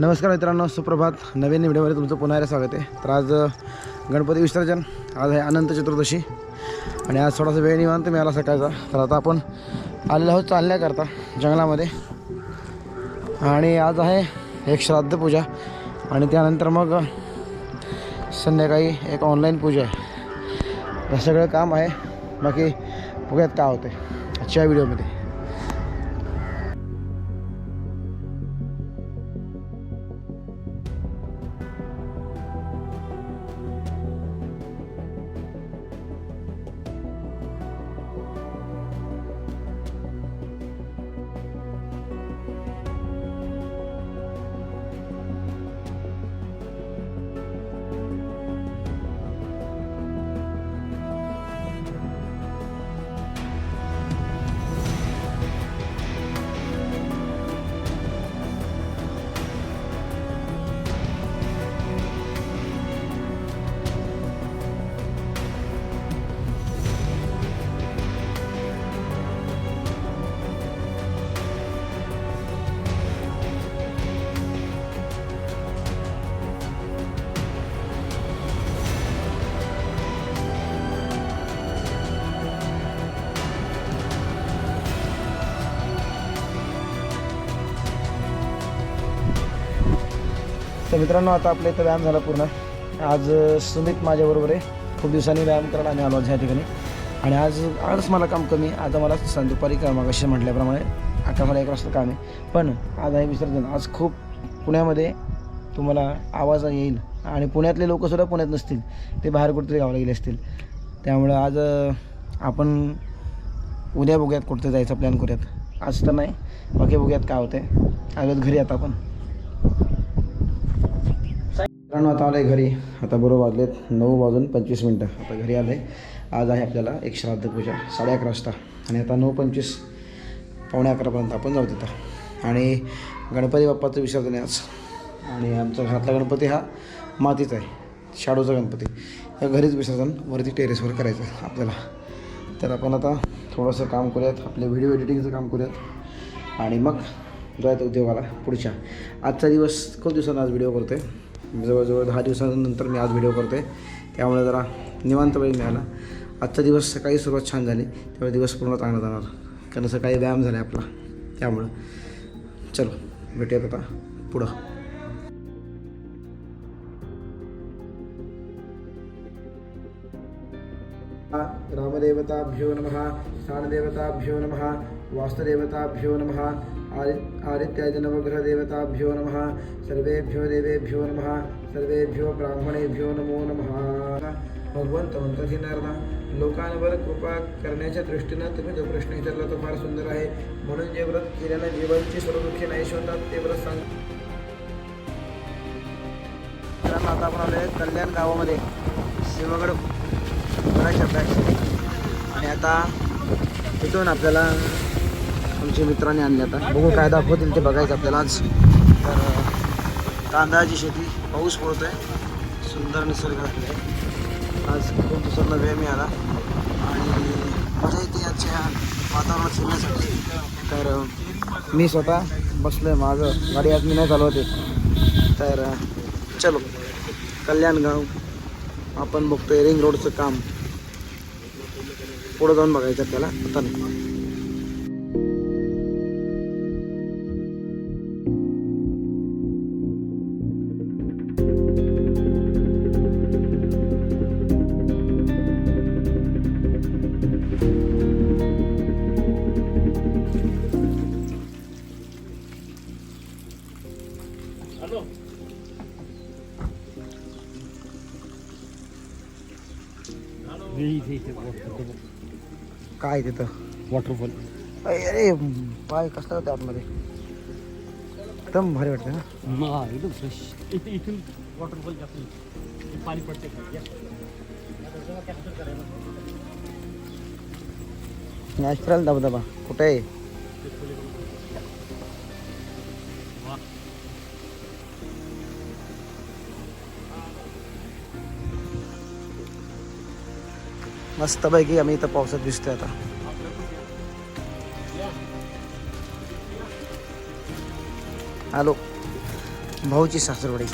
नमस्कार मित्रांनो सुप्रभात. नवीन व्हिडिओमध्ये तुमचं पुन्हा एकदा स्वागत आहे. तर आज गणपती विसर्जन आज आहे अनंत चतुर्दशी. आणि आज थोडासा वेळ निवांत मिळाला सकाळचा. तर आता आपण आलेलो आहोत चालण्याकरता जंगलामध्ये. आणि आज आहे एक श्राद्ध पूजा. आणि त्यानंतर मग संध्याकाळी एक ऑनलाईन पूजा आहे. सगळं काम आहे. बाकी बघूयात काय होते आजच्या व्हिडिओमध्ये. तर मित्रांनो आता आपल्या इथं व्यायाम झाला पूर्ण. आज सुमित माझ्याबरोबर आहे. खूप दिवसांनी व्यायाम करायला आम्ही आलो ह्या ठिकाणी. आणि आज आजच मला काम कमी आता मला सं दुपारी कामागाशी म्हटल्याप्रमाणे आता मला एक वाजता काम आहे. पण आज आहे विसर्जन. आज खूप पुण्यामध्ये तुम्हाला आवाज येईल. आणि पुण्यातले लोकसुद्धा पुण्यात नसतील. ते बाहेर कुठेतरी गावाला गेले असतील. त्यामुळं आज आपण उद्या बघूयात कुठं जायचा प्लॅन करूयात. आज तर नाही. बाकी बघूयात काय होतं आहे आज घरी आता आपण. मित्रांनो आता आलं आहे घरी. आता बरोबर वाजलेत नऊ वाजून पंचवीस मिनटं. आता घरी आलं आहे आज आहे आपल्याला एक श्राद्ध पूजा साडे अकरा वाजता. आणि आता नऊ पंचवीस पावणे अकरापर्यंत आपण जाऊ तिथं. आणि गणपती बाप्पाचं विसर्जन आहे आज. आणि आमचा घरातला गणपती हा मातीचा आहे. शाडोचा गणपती. तर घरीच विसर्जन वरती टेरेसवर करायचं आहे आपल्याला. तर आपण आता थोडंसं काम करूयात. आपले व्हिडिओ एडिटिंगचं काम करूयात. आणि मग जायचं उद्योगाला पुढच्या. आजचा दिवस खूप दिवसांना आज व्हिडिओ करतो आहे जवळजवळ दहा दिवसानंतर मी आज व्हिडिओ करतो आहे त्यामुळे जरा निवांत वेळ मिळाला. आजचा दिवस सकाळी सुरुवात छान झाली. त्यामुळे दिवस पूर्ण चांगला जाणार. कारण सकाळी व्यायाम झाला आपला. त्यामुळं. चलो भेटूयात आता पुढं. रामदेवताभ्यो नमः स्थानदेवताभ्यो नमः वास्तुदेवताभ्यो नमः आदि आदित्यादिनवग्रहदेवताभ्यो नमः। सर्वेभ्यो देवेभ्यो नमः। सर्वेभ्यो ब्राह्मणेभ्यो नमो नमः। भगवंत म्हणतो नारदा लोकांवर कृपा करण्याच्या दृष्टीनं तुम्ही जो प्रश्न विचारला तो फार सुंदर आहे. म्हणून जे व्रत केल्यानं जीवनची सर्व दुःखी नाहीशी होतात ते व्रत सांग. आता आपण आलो आहे कल्याण गावामध्ये शिवगड बऱ्याचशा आणि आता तिथून आपल्याला आमच्या मित्राने आणले आता. बघू काय दाखवतील ते बघायचं आपल्याला आज. तर तांदळाची शेती पाऊस पडतोय. सुंदर निसर्ग आहे. आज खूप दिवसांना वेळ मिळाला. आणि मजा येते आजच्या वातावरणात फिरण्यासाठी. तर मी स्वतः बसलो आहे माझं गाडी आज मी नाही चालवते तर चलो. कल्याणगाव आपण बघतोय रिंग रोडचं काम. पुढं जाऊन बघायचं आपल्याला. आता नाही. काय तिथं? वॉटरफॉल अरे पाय कसला होता आतमध्ये? एकदम भारी वाटतं ना? एकदम फ्रेश इथे इथून वॉटरफॉल जास्त पाणी पडते नॅचरल धबधबा कुठे आहे. मस्तपैकी आम्ही इथं पावसात दिसतोय आता. हॅलो भाऊची सासरवडी.